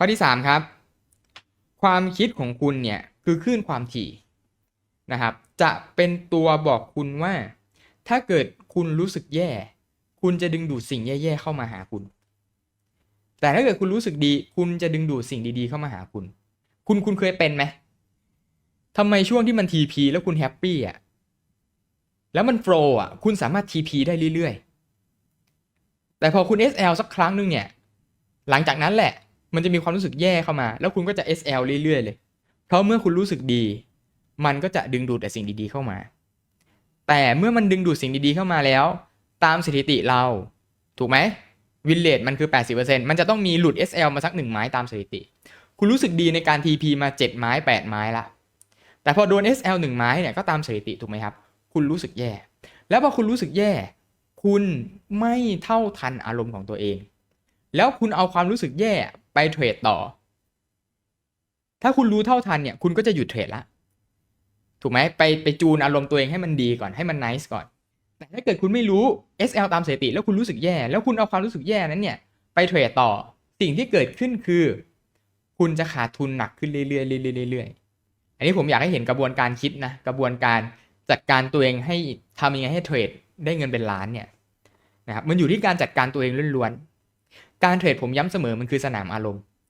ข้อที่ 3 ครับ ความคิดของคุณเนี่ยคือคลื่นความถี่นะครับ จะเป็นตัวบอกคุณว่า ถ้าเกิดคุณรู้สึกแย่ คุณจะดึงดูดสิ่งแย่ๆเข้ามาหาคุณ แต่ถ้าเกิดคุณรู้สึกดี คุณจะดึงดูดสิ่งดีๆเข้ามาหาคุณ คุณคุณเคยเป็นไหมทำไมช่วงที่มันทีพีแล้วคุณแฮปปี้อะแล้วมันโฟล์อะคุณสามารถทีพีได้เรื่อยๆ แต่พอคุณ SL สักครั้งหนึงเนี่ย หลังจากนั้นแหละ มันจะมีความรู้สึกแย่เข้ามา แล้วคุณก็จะ SL เรื่อยๆเลย เพราะเมื่อคุณรู้สึกดี มันก็จะดึงดูดแต่สิ่งดีๆเข้ามา แต่เมื่อมันดึงดูดสิ่งดีๆเข้ามาแล้ว ตามสถิติเรา ถูกไหมวินเลทมันคือ 80%มันจะต้องมีหลุด SL มาสักหนึ่งไม้ตามสถิติ คุณรู้สึกดีในการ TP มา 7 ไม้ 8 ไม้ละ แต่พอโดน SL 1 ไม้เนี่ยก็ตามสถิติถูกไหมครับ คุณรู้สึกแย่ แล้วพอคุณรู้สึกแย่ คุณไม่เท่าทันอารมณ์ของตัวเอง แล้วคุณเอาความรู้สึกแย่ ไปเทรดต่อ ถ้าคุณรู้เท่าทันเนี่ย คุณก็จะหยุดเทรดละ ถูกไหมไปไปจูนอารมณ์ตัวเองให้มันดีก่อนให้มันนิสก่อน แต่ถ้าเกิดคุณไม่รู้ SL ตามสถิติ แล้วคุณรู้สึกแย่ แล้วคุณเอาความรู้สึกแย่นั้นเนี่ย ไปเทรดต่อ สิ่งที่เกิดขึ้นคือ คุณจะขาดทุนหนักขึ้นเรื่อยๆเรื่อยๆเรื่อยๆอันนี้ผมอยากให้เห็นกระบวนการคิดนะ กระบวนการจัดการตัวเองให้ทำยังไงให้เทรดได้เงินเป็นล้านเนี่ยนะครับมันอยู่ที่การจัดการตัวเองล้วนๆ การเทรดผมย้ำเสมอมันคือสนามอารมณ์